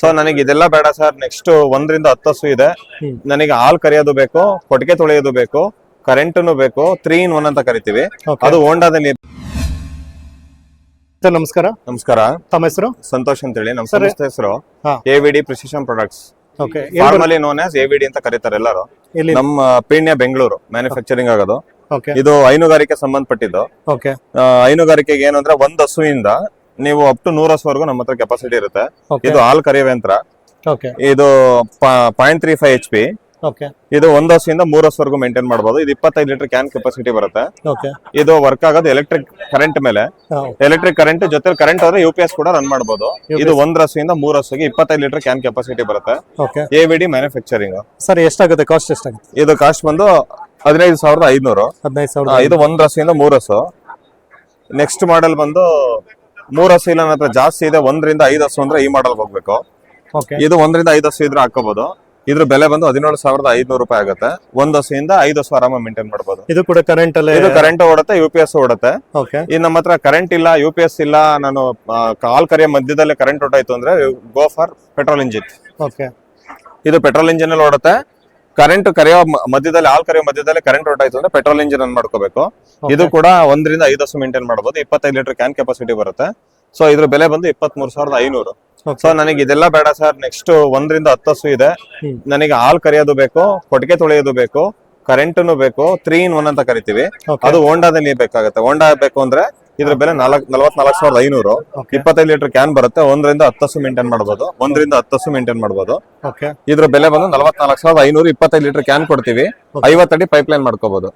So ನನಗೆ ಇದೆಲ್ಲ ಬೇಡ ಸರ್ ನೆಕ್ಸ್ಟ್ ಒಂದರಿಂದ ಹತ್ತು ಹಸು ಇದೆ. ನನಗೆ ಹಾಲ್ ಕರಿಯೋದು ಬೇಕು ಕೊಟ್ಟಿಗೆ ತೊಳೆಯೋದು ಬೇಕು ಕರೆಂಟ್ನು ಬೇಕು ತ್ರೀ ಇನ್ ಒನ್ ಅಂತ ಕರಿತೀವಿ. ಅದು ಹೋಂಡಾದಲ್ಲಿ ಸರ್ ನಮಸ್ಕಾರ. ನಮಸ್ಕಾರ. ತಮ್ಮ ಹೆಸರು? ಸಂತೋಷ್ ಅಂತ ಹೇಳಿ ನಮ್ಸ್ ಸಂಸ್ಥೆ ಹೆಸರು. AVD precision products okay formally known as AVD ಅಂತ ಕರೀತಾರೆ ಎಲ್ಲರೂ. ಎಲ್ಲಿ? ನಮ್ಮ ಪೀಣ್ಯ ಬೆಂಗಳೂರು ಮ್ಯಾನುಫ್ಯಾಕ್ಚರಿಂಗ್ ಆಗೋದು. ಇದು ಹೈನುಗಾರಿಕೆ ಸಂಬಂಧಪಟ್ಟಿದ್ದು. ಹೈನುಗಾರಿಕೆಗೆ ಏನು ಅಂದ್ರೆ ಒಂದ್ ಹಸುವಿಂದ ನೀವು ಅಪ್ ಟು ನೂರ ಹಸುವರೆಗೂ ನಮ್ಮ ಹತ್ರ ಕೆಪಾಸಿಟಿ ಇರುತ್ತೆ. ಇದು ಹಾಲ್ ಕರಿಯುವ ಯಂತ್ರ. ಓಕೆ ಇದು point three five H P ಇದು ಒಂದ್ ವರ್ಷದಿಂದ ಮೂರ್ ವರ್ಷವರೆಗೂ ಮೇಂಟೈನ್ ಮಾಡಬಹುದು ಇದು ಇಪ್ಪತ್ತೈದು ಲೀಟರ್ ಕ್ಯಾನ್ ಕೆಪಾಸಿಟಿ ಬರುತ್ತೆ. ಇದು ವರ್ಕ್ ಆಗೋದು ಎಲೆಕ್ಟ್ರಿಕ್ ಕರೆಂಟ್ ಮೇಲೆ. ಎಲೆಕ್ಟ್ರಿಕ್ ಕರೆಂಟ್ ಜೊತೆ ಕರೆಂಟ್ ಆದ್ರೆ ಯು ಪಿ ಎಸ್ ಕೂಡ ರನ್ ಮಾಡಬಹುದು ಇದು ಒಂದ್ ವರ್ಷದಿಂದ ಮೂರ್ ಹಸುಗೆ ಇಪ್ಪತ್ತೈದು ಲೀಟರ್ ಕ್ಯಾನ್ ಕೆಪಾಸಿಟಿ ಬರುತ್ತೆ. Okay A V D manufacturing sir ಎಷ್ಟಾಗುತ್ತೆ? ಕಾಸ್ಟ್ ಎಷ್ಟಾಗುತ್ತೆ? ಇದು ಕಾಸ್ಟ್ ಬಂದು ಹದಿನೈದು ಸಾವಿರದ ಐದ್ನೂರು. ಇದು ಒಂದ್ ವರ್ಷದಿಂದ ಮೂರ್ ಹಸು ನೆಕ್ಸ್ಟ್ ಮಾಡೆಲ್ ಬಂದು ಮೂರ್ ಹಸು ಇಲ್ಲ ನನ್ನ ಹತ್ರ ಜಾಸ್ತಿ ಇದೆ ಒಂದ್ರಿಂದ ಐದು ಹಸು ಅಂದ್ರೆ ಈ ಮಾಡಲ್ ಹೋಗ್ಬೇಕು. ಇದು ಒಂದ್ರಿಂದ ಐದು ಹಸು ಇದ್ರೆ ಹಾಕೋಬಹುದು ಇದ್ರ ಬೆಲೆ ಬಂದು ಹದಿನೇಳು ಸಾವಿರದ ಐದ್ನೂರು ರೂಪಾಯಿ ಆಗುತ್ತೆ. ಒಂದ್ ಹಸಿಯಿಂದ ಐದು ಹಸು ಆರಾಮ ಮೇಂಟೈನ್ ಮಾಡಬಹುದು ಇದು ಕೂಡ ಕರೆಂಟ್ ಅಲ್ಲೇ ಇದು ಕರೆಂಟ್ ಓಡುತ್ತೆ ಯು ಪಿ ಎಸ್ ಓಡುತ್ತೆ. ಓಕೆ ಈ ನಮ್ಮ ಹತ್ರ ಕರೆಂಟ್ ಇಲ್ಲ ಯು ಪಿ ಎಸ್ ಇಲ್ಲ ನಾನು ಕಾಲ್ ಕರೆಯ ಮಧ್ಯದಲ್ಲೇ ಕರೆಂಟ್ ಹೊಟ್ಟಾಯ್ತು ಅಂದ್ರೆ go for petrol engine okay ಇದು ಪೆಟ್ರೋಲ್ ಇಂಜಿನ್ ಅಲ್ಲಿ ಓಡುತ್ತೆ. ಕರೆಂಟ್ ಕರೆಯೋ ಮಧ್ಯದಲ್ಲಿ ಹಾಲ್ ಕರೆಯೋ ಮಧ್ಯದಲ್ಲಿ ಕರೆಂಟ್ ಹೊಟ್ಟಾಯ್ತು ಅಂದ್ರೆ ಪೆಟ್ರೋಲ್ ಇಂಜಿನ್ ಅನ್ ಮಾಡ್ಕೋಬೇಕು. ಇದು ಕೂಡ ಒಂದರಿಂದ ಐದು ಹಸು ಮೇಂಟೈನ್ ಮಾಡಬಹುದು ಇಪ್ಪತ್ತೈದು ಲೀಟರ್ ಕ್ಯಾನ್ ಕೆಪಾಸಿಟಿ ಬರುತ್ತೆ. ಸೊ ಇದ್ರ ಬೆಲೆ ಬಂದು ಇಪ್ಪತ್ತ್ ಮೂರು ಸಾವಿರದ ಐನೂರು. ಸೊ ನನಗೆ ಇದೆಲ್ಲ ಬೇಡ ಸರ್ ನೆಕ್ಸ್ಟ್ ಒಂದರಿಂದ ಹತ್ತು ಹಸು ಇದೆ. ನನಗೆ ಹಾಲ್ ಕರೆಯೋದು ಬೇಕು ಕೊಟ್ಟಿಗೆ ತೊಳೆಯೋದು ಬೇಕು ಕರೆಂಟ್ನು ಬೇಕು ತ್ರೀ ಇನ್ ಒನ್ ಅಂತ ಕರಿತೀವಿ. ಅದು ಹೋಂಡಾದಲ್ಲಿ ಬೇಕಾಗುತ್ತೆ. ಹೋಂಡಾ ಬೇಕು ಅಂದ್ರೆ ಇದ್ರ ಬೆಲೆ ನಾಲ್ಕ್ ನಲವತ್ನಾಲ್ಕು ಸಾವಿರದ ಐನೂರು. ಇಪ್ಪತ್ತೈದು ಲೀಟರ್ ಕ್ಯಾನ್ ಬರುತ್ತೆ. ಒಂದರಿಂದ ಹತ್ತು ಹಸು ಮೇಂಟೈನ್ ಮಾಡಬಹುದು ಒಂದರಿಂದ ಹತ್ತು ಹಸು ಮೇಂಟೈನ್ ಮಾಡಬಹುದು ಇದ್ರ ಬೆಲೆ ಬಂದು ನಲವತ್ನಾಲ್ಕು ಸಾವಿರದ ಐನೂರು ಇಪ್ಪತ್ತೈದು ಲೀಟರ್ ಕ್ಯಾನ್ ಕೊಡ್ತೀವಿ. ಐವತ್ತಡಿ ಪೈಪ್ ಲೈನ್ ಮಾಡ್ಕೋಬಹುದು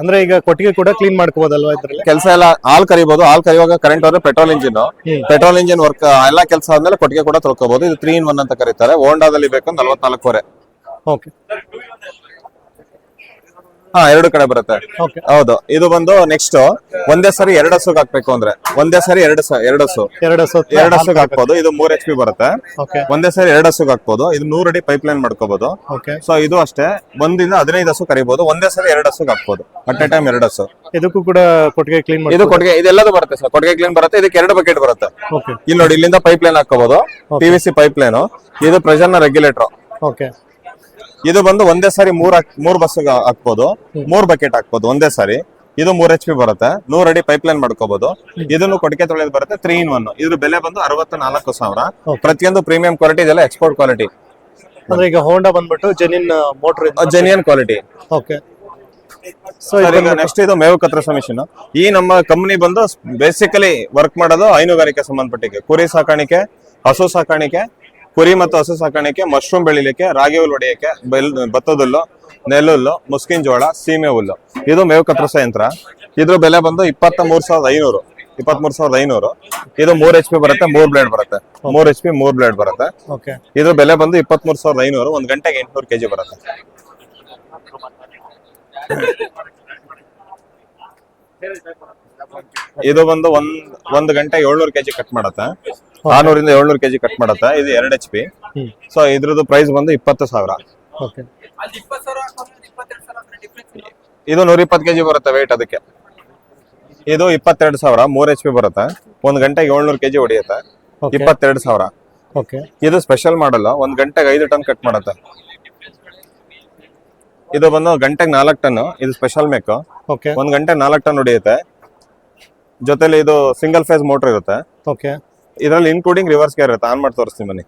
ಅಂದ್ರೆ ಈಗ ಕೊಟ್ಟಿಗೆ ಕೂಡ ಕ್ಲೀನ್ ಮಾಡ್ಕೋಬೋದಲ್ವಾ ಇದ್ರಲ್ಲಿ? ಕೆಲಸ ಎಲ್ಲ ಹಾಲ್ ಕರಿಬಹುದು ಹಾಲ್ ಕರಿಯುವಾಗ ಕರೆಂಟ್ ಹೋದ್ರೆ petrol engine. Petrol engine work ಎಲ್ಲ ಕೆಲಸ ಆದ್ಮೇಲೆ ಕೊಟ್ಟಿಗೆ ಕೂಡ ತೊಳ್ಕೋಬಹುದು ಇದು ತ್ರೀ ಇನ್ ಒನ್ ಅಂತ ಕರೀತಾರೆ. ಹೋಂಡಾದಲ್ಲಿ ಬೇಕು ನಲವತ್ನಾಲ್ಕೂವರೆ. ಓಕೆ ಹಾ ಎರಡು ಕಡೆ ಬರುತ್ತೆ. ಓಕೆ ಹೌದು ಇದು ಬಂದು ನೆಕ್ಸ್ಟ್ ಒಂದೇ ಸರಿ ಎರಡು ಹಸುಗ್ ಹಾಕ್ಬೇಕು ಅಂದ್ರೆ ಒಂದೇ ಸರಿ ಎರಡು ಸ ಎರಡು ಹಸು. ಎರಡು ಸೊತ್ತು ಎರಡು ಹಸುಗ್ ಹಾಕ್ಬೋದು ಇದು ಮೂರ್ ಎಚ್ ಪಿ ಬರುತ್ತೆ. ಓಕೆ ಒಂದೇ ಸರಿ ಎರಡು ಹಸುಗ್ ಹಾಕ್ಬೋದು ಇದು ನೂರ್ ಅಡಿ ಪೈಪ್ ಲೈನ್ ಮಾಡ್ಕೋಬಹುದು ಓಕೆ ಸೊ ಇದು ಅಷ್ಟೇ ಒಂದಿಂದ ಹದಿನೈದು ಹಸು ಕರಿಬಹುದು ಒಂದೇ ಸರಿ ಎರಡು ಹಸುಗ್ ಹಾಕ್ಬೋದು. ಅಟ್ ಎ ಟೈಮ್ ಎರಡು ಹಸು. ಇದಕ್ಕೂ ಕೂಡ ಕೊಟ್ಟಿಗೆ ಕ್ಲೀನ್ ಮಾಡಿ ಇದು ಕೊಟ್ಟಿಗೆ ಇದೆಲ್ಲದು ಬರುತ್ತೆ ಸರ್ ಕೊಟ್ಟಿಗೆ ಕ್ಲೀನ್ ಬರುತ್ತೆ ಇದಕ್ಕೆ ಎರಡು ಬಕೆಟ್ ಬರುತ್ತೆ. ಓಕೆ ಇಲ್ಲಿ ನೋಡಿ ಇಲ್ಲಿಂದ ಪೈಪ್ ಲೈನ್ ಹಾಕೋಬಹುದು P V C pipe line ಇದು ಪ್ರೆಷರ್ನ ರೆಗ್ಯುಲೇಟರ್ ಓಕೆ ಇದು ಬಂದು ಒಂದೇ ಸಾರಿ ಮೂರ್ ಹಾಕ್- ಮೂರ್ ಬಸ್ ಹಾಕ್ಬೋದು. ಮೂರ್ ಬಕೆಟ್ ಹಾಕ್ಬೋದು ಒಂದೇ ಸಾರಿ. ಇದು ಮೂರ್ ಎಚ್ ಪಿ ಬರುತ್ತೆ. ನೂರ್ ಅಡಿ ಪೈಪ್ ಲೈನ್ ಮಾಡ್ಕೋಬಹುದು ಇದನ್ನು ಕೊಡಕೆ ತೊಳೆಯೋದು ಬರುತ್ತೆ ತ್ರೀ ಇನ್ ಒನ್ ಇದ್ರ ಬೆಲೆ ಬಂದು ಅರವತ್ತ ನಾಲ್ಕು ಸಾವಿರ. Okay. ಪ್ರತಿಯೊಂದು ಪ್ರೀಮಿಯಂ ಕ್ವಾಲಿಟಿ ಇದೆಲ್ಲ ಎಕ್ಸ್ಪೋರ್ಟ್ ಕ್ವಾಲಿಟಿ ಅಂದ್ರೆ ಈಗ ಹೋಂಡಾ ಬಂದ್ಬಿಟ್ಟು genuine motor genuine quality okay so next ಇದು ಮೇವು ಕತ್ರ ಮಿಷಿನ್ ಈ ನಮ್ಮ ಕಂಪನಿ ಬಂದು ಬೇಸಿಕಲಿ ವರ್ಕ್ ಮಾಡೋದು ಹೈನುಗಾರಿಕೆ ಸಂಬಂಧಪಟ್ಟಿಗೆ. ಕುರಿ ಸಾಕಾಣಿಕೆ ಹಸು ಸಾಕಾಣಿಕೆ ಕುರಿ ಮತ್ತು ಹಸು ಸಾಕಾಣಿಕೆ ಮಶ್ರೂಮ್ ಬೆಳಿಲಿಕ್ಕೆ ರಾಗಿ ಹುಲ್ಲು ಹೊಡೆಯಕ್ಕೆ ಬೆಲ್ ಭತ್ತದ ಹುಲ್ಲು ನೆಲ್ಲುಲ್ಲು ಮುಸ್ಕಿನ ಜೋಳ ಸೀಮೆ ಹುಲ್ಲು. ಇದು ಮೇವು ಕತ್ತರಿಸೋ ಯಂತ್ರ. ಇದ್ರ ಬೆಲೆ ಬಂದು ಇಪ್ಪತ್ತ ಮೂರ್ ಸಾವಿರದ ಐನೂರು. ಇಪ್ಪತ್ತ್ ಮೂರ್ ಸಾವಿರದ ಐನೂರು. ಇದು ಮೂರ್ ಎಚ್ ಪಿ ಬರುತ್ತೆ ಮೂರ್ ಬ್ಲೇಡ್ ಬರುತ್ತೆ. ಮೂರ್ ಎಚ್ ಪಿ ಮೂರ್ ಬ್ಲೇಡ್ ಬರುತ್ತೆ. ಇದ್ರ ಬೆಲೆ ಬಂದು ಇಪ್ಪತ್ತ್ ಮೂರ್ ಸಾವಿರದ ಐನೂರು ಒಂದ್ ಗಂಟೆಗೆ ಎಂಟ್ನೂರು ಕೆಜಿ ಬರುತ್ತೆ. ಇದು ಬಂದು ಒಂದ್ ಒಂದ್ ಗಂಟೆ ಏಳ್ನೂರು ಕೆಜಿ ಕಟ್ ಮಾಡತ್ತೆ. ಆರ್ನೂರಿಂದ ಏಳ್ನೂರು ಕೆಜಿ ಕಟ್ ಮಾಡತ್ತೆ. ಇದು ಎರಡ್ ಎಚ್ ಪಿ ಸೊ ಇದ್ರದ್ದು ಪ್ರೈಸ್ ಬಂದು ಇಪ್ಪತ್ತು ಸಾವಿರ. ಇದು ನೂರ ಇಪ್ಪತ್ತು ಕೆಜಿ ಬರುತ್ತೆ ವೆಯ್ಟ್ ಅದಕ್ಕೆ. ಇದು ಇಪ್ಪತ್ತೆರಡು ಸಾವಿರ ಮೂರ್ ಎಚ್ ಪಿ ಬರುತ್ತೆ. ಒಂದ್ ಗಂಟೆಗೆ ಏಳ್ನೂರು ಕೆಜಿ ಹೊಡಿಯುತ್ತೆ. ಇಪ್ಪತ್ತೆರಡು ಸಾವಿರ. ಓಕೆ. ಇದು ಸ್ಪೆಷಲ್ ಮಾಡಲ್ಲ ಒಂದ್ ಗಂಟೆಗೆ ಐದು ಟನ್ ಕಟ್ ಮಾಡುತ್ತೆ. ಇದು ಬಂದು ಗಂಟೆಗೆ ನಾಲ್ಕು ಟನ್ ಇದು ಸ್ಪೆಷಲ್ ಮೇಕ್ ಓಕೆ. ಒಂದ್ ಗಂಟೆ ನಾಲ್ಕು ಟನ್ ಹೊಡಿಯುತ್ತೆ. ಜೊತೆಲಿ ಇದು ಸಿಂಗಲ್ ಫೇಸ್ ಮೋಟರ್ ಇರುತ್ತೆ. ಓಕೆ. ಇದರಲ್ಲಿ ಇನ್ಕ್ಲೂಡಿಂಗ್ ರಿವರ್ಸ್ ಗೇರ್ ಇರುತ್ತೆ. ಆನ್ ಮಾಡಿ ತೋರಿಸ್ತೀನಿ ಬನ್ನಿ.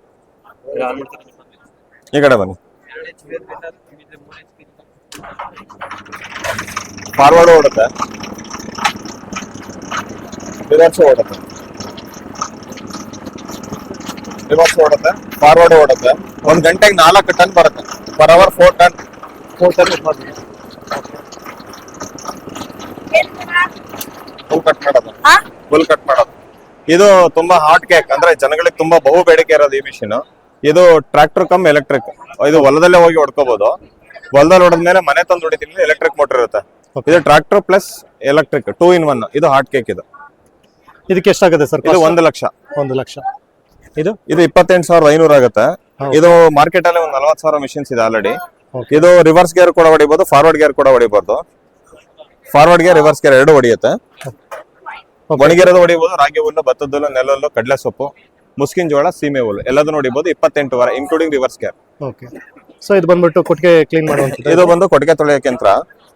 ಈ ಕಡೆ ಬನ್ನಿ. ಫಾರ್ವರ್ಡ್ ಓಡುತ್ತೆ. ರಿವರ್ಸ್ ಓಡುತ್ತೆ. ರಿವರ್ಸ್ ಓಡುತ್ತೆ. ಫಾರ್ವರ್ಡ್ ಓಡುತ್ತೆ. ಒಂದ್ ಗಂಟೆಗೆ ನಾಲ್ಕು ಟನ್ ಬರುತ್ತೆ. Per hour four ton four ton full cut ಮಾಡೋದು. ಫುಲ್ ಕಟ್ ಮಾಡೋದು. ಇದು ತುಂಬಾ ಹಾಟ್ ಕೇಕ್ ಅಂದ್ರೆ ಜನಗಳಿಗೆ ತುಂಬಾ ಬಹು ಬೇಡಿಕೆ ಇರೋದು ಈ ಮಿಷಿನ್ ಇದು ಟ್ರಾಕ್ಟರ್ ಕಮ್ ಎಲೆಕ್ಟ್ರಿಕ್ ಇದು ಹೊಲದಲ್ಲೇ ಹೋಗಿ ಹೊಡ್ಕೋಬಹುದು ಹೊಲದಲ್ಲಿ ಹೊಡೆದ್ಮೇಲೆ ಮನೆ ತಂದು ಹೊಡಿತೀನಿ ಎಲೆಕ್ಟ್ರಿಕ್ ಮೋಟರ್ ಇರುತ್ತೆ. ಇದು tractor plus electric two in one ಇದು ಹಾಟ್ ಕೇಕ್ ಇದು. ಇದಕ್ಕೆ ಎಷ್ಟಾಗುತ್ತೆ ಸರ್ ಇದು ಒಂದು ಲಕ್ಷ. ಒಂದು ಲಕ್ಷ. ಇದು? ಇದು ಇಪ್ಪತ್ತೆಂಟು ಸಾವಿರದ ಐನೂರು ಆಗುತ್ತೆ. ಇದು ಮಾರ್ಕೆಟ್ ಅಲ್ಲಿ ಒಂದು ನಲವತ್ತು ಸಾವಿರ ಮಿಷಿನ್ಸ್ ಇದೆ ಆಲ್ರೆಡಿ ಇದು ರಿವರ್ಸ್ ಗೇರ್ ಕೂಡ ಹೊಡಿಬಹುದು ಫಾರ್ವರ್ಡ್ ಗೇರ್ ಕೂಡ ಹೊಡಿಬಹುದು ಫಾರ್ವರ್ಡ್ ಗೇರ್ ರಿವರ್ಸ್ ಗೇರ್ ಎರಡು ಹೊಡಿಯುತ್ತೆ. ಒಣಗಿರೋದು ಹೊಡಿಬಹುದು ರಾಗಿ ಹುಲ್ಲು ಭತ್ತದ ಹುಲ್ಲು ನೆಲ್ಲುಲ್ಲು ಕಡಲೆ ಸೊಪ್ಪು ಮುಸ್ಕಿನ್ ಜೋಳ ಸೀಮೆ ಹುಲ್ಲು ಎಲ್ಲದೂ ಹೊಡಿಬಹುದು ಇಪ್ಪತ್ತೆಂಟು ವಾರ including reverse gear okay so ಇದು ಬಂದ್ಬಿಟ್ಟು ಕೊಟ್ಟಿಗೆ ಕ್ಲೀನ್ ಮಾಡುವಂಥದ್ದು? ಇದು ಬಂದು ಕೊಟ್ಟಿಗೆ ತೊಳೆಯೋಕೆ ಯಂತ್ರ.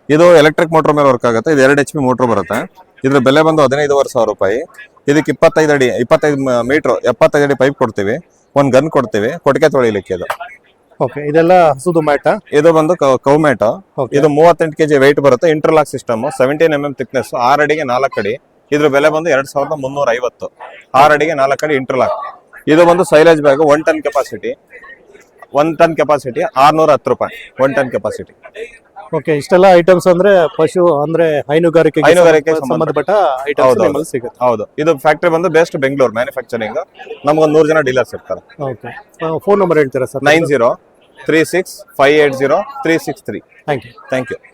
ಇದು ಎಲೆಕ್ಟ್ರಿಕ್ ಮೋಟರ್ ಮೇಲೆ ವರ್ಕ್ ಆಗುತ್ತೆ ಇದು ಎರಡು ಎಚ್ ಪಿ ಮೋಟರ್ ಬರುತ್ತೆ. ಇದ್ರ ಬೆಲೆ ಬಂದು ಹದಿನೈದುವರೆ ಸಾವಿರ ರೂಪಾಯಿ. ಇದಕ್ಕೆ ಇಪ್ಪತ್ತೈದು ಅಡಿ ಇಪ್ಪತ್ತೈದು ಮೀಟರ್ ಎಪ್ಪತ್ತೈದು ಅಡಿ ಪೈಪ್ ಕೊಡ್ತೀವಿ. ಒಂದ್ ಗನ್ ಕೊಡ್ತೀವಿ ಕೊಟ್ಟಿಗೆ ತೊಳಿಲಿಕ್ಕೆ ಇದು. ಓಕೆ ಇದೆಲ್ಲ ಹಸುದು ಮ್ಯಾಟ? ಇದು ಬಂದು ಕೌ ಮ್ಯಾಟ್. ಇದು ಮೂವತ್ತೆಂಟು ಕೆಜಿ ವೆಯ್ಟ್ ಬರುತ್ತೆ interlock system seventeen M M thickness R ಅಡಿಗೆ ನಾಲ್ಕು ಅಡಿ. ಇದ್ರ ಬೆಲೆ ಬಂದು ಎರಡ್ ಸಾವಿರದ ಮುನ್ನೂರ ಐವತ್ತು. ಆರು ಅಡಿಗೆ ನಾಲ್ಕು ಅಡಿ ಇಂಟರ್ಲಾಕ್ ಇದು ಬಂದು silage bag one ton capacity one ton capacity ಆರ್ನೂರ ಹತ್ತು ರೂಪಾಯಿ. ಒನ್ ಟನ್ ಕೆಪಾಸಿಟಿ ಓಕೆ ಇಷ್ಟೆಲ್ಲ ಐಟಮ್ಸ್ ಅಂದ್ರೆ ಪಶು ಅಂದ್ರೆ ಹೈನುಗಾರಿಕೆ ಹೈನುಗಾರಿಕೆ ಸಂಬಂಧಪಟ್ಟ ಐಟಮ್ಸ್ ನಿಮ್ಮಲ್ಲಿ ಸಿಗುತ್ತೆ. ಹೌದು. ಇದು ಫ್ಯಾಕ್ಟ್ರಿ ಬಂದು ಬೆಸ್ಟ್ ಬೆಂಗಳೂರು ಮ್ಯಾನುಫ್ಯಾಕ್ಚರಿಂಗ್ ನಮ್ಗೊಂದು ನೂರು ಜನ ಡೀಲರ್ಸ್ ಇರ್ತಾರೆ. ಓಕೆ ಫೋನ್ ನಂಬರ್ ಹೇಳ್ತೀರಾ sir? Nine zero three six five eight zero three six three thank you thank you